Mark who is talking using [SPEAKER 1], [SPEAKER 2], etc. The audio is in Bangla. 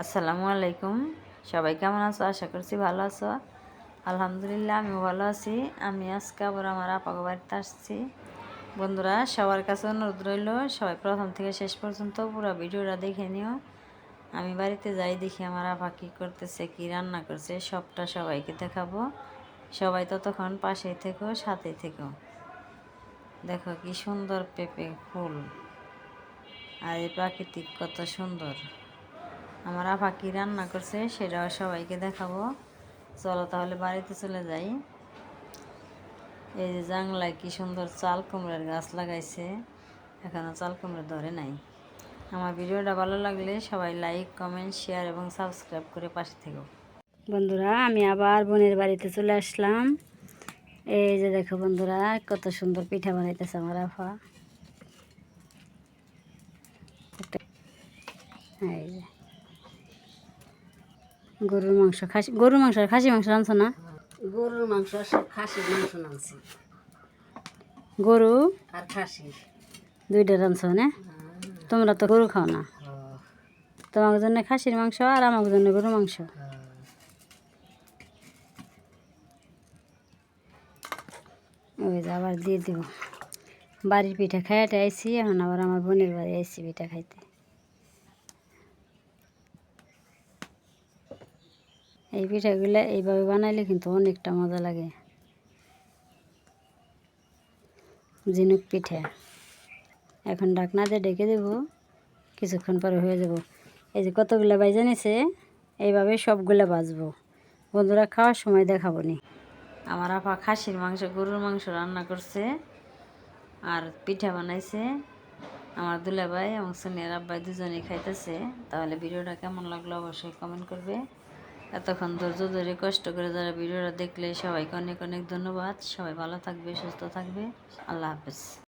[SPEAKER 1] আসসালামু আলাইকুম। সবাই কেমন আছো? আশা করছি ভালো আছো। আলহামদুলিল্লাহ, আমিও ভালো আছি। আমি আজকে আবার আমার আপাকে বাড়িতে আসছি। বন্ধুরা, সবার কাছে অনুরোধ রইল, সবাই প্রথম থেকে শেষ পর্যন্ত পুরো ভিডিওটা দেখে নিও। আমি বাড়িতে যাই দেখি আমার আপা কী করতেছে, কী রান্না করছে, সবটা সবাইকে দেখাবো। সবাই ততক্ষণ পাশেই থেকো, সাথেই থেকো। দেখো কি সুন্দর পেঁপে ফুল। আর এই প্রাকৃতিক কত সুন্দর। আমার আপা কী রান্না করছে সেটাও সবাইকে দেখাবো। চলো তাহলে বাড়িতে চলে যাই। এই যে জাংলায় কি সুন্দর চাল কুমড়ার গাছ লাগাইছে এখনও চাল কুমড়া ধরে নাই। আমার ভিডিওটা ভালো লাগলে সবাই লাইক, কমেন্ট, শেয়ার এবং সাবস্ক্রাইব করে পাশে থেকো।
[SPEAKER 2] বন্ধুরা, আমি আবার বোনের বাড়িতে চলে আসলাম। এই যে দেখো বন্ধুরা, কত সুন্দর পিঠা বানাইতেছে আমার আফা এই যে। গরুর মাংস খাসি গরুর মাংস আর খাসি মাংস আনছো না?
[SPEAKER 3] গরুর মাংস খাসির মাংস নামছে
[SPEAKER 2] গরু?
[SPEAKER 3] আর খাসি।
[SPEAKER 2] দুইটা রাঁধছো না? তোমরা তো গরু খাও না। তোমার জন্য খাসির মাংস আর আমার জন্য গরুর মাংস। ওই যে আবার দিয়ে দিব। বাড়ির পিঠা খাইতে আইসি এখন আবার আমার বোনের বাড়ি আইসি পিঠা খাইতে। এই পিঠাগুলো এইভাবে বানাইলে কিন্তু অনেকটা মজা লাগে। ঝিনুক পিঠা। এখন ডাকনা দিয়ে ডেকে দেবো, কিছুক্ষণ পরে হয়ে যাব। এই যে কতগুলো বাইজা নিছে, এইভাবে সবগুলো বাজবো। বন্ধুরা খাওয়ার সময় দেখাবো নি।
[SPEAKER 1] আমার আপা খাসির মাংস, গরুর মাংস রান্না করছে আর পিঠা বানাইছে। আমার দুলাভাই এবং সোনিয়ার আব্বাই দুজনেই খাইতেছে। তাহলে ভিডিওটা কেমন লাগল অবশ্যই কমেন্ট করবে। এতক্ষণ ধৈর্য ধরে কষ্ট করে যারা ভিডিওটা দেখলে সবাইকে অনেক অনেক ধন্যবাদ। সবাই ভালো থাকবে, সুস্থ থাকবে। আল্লাহ হাফেজ।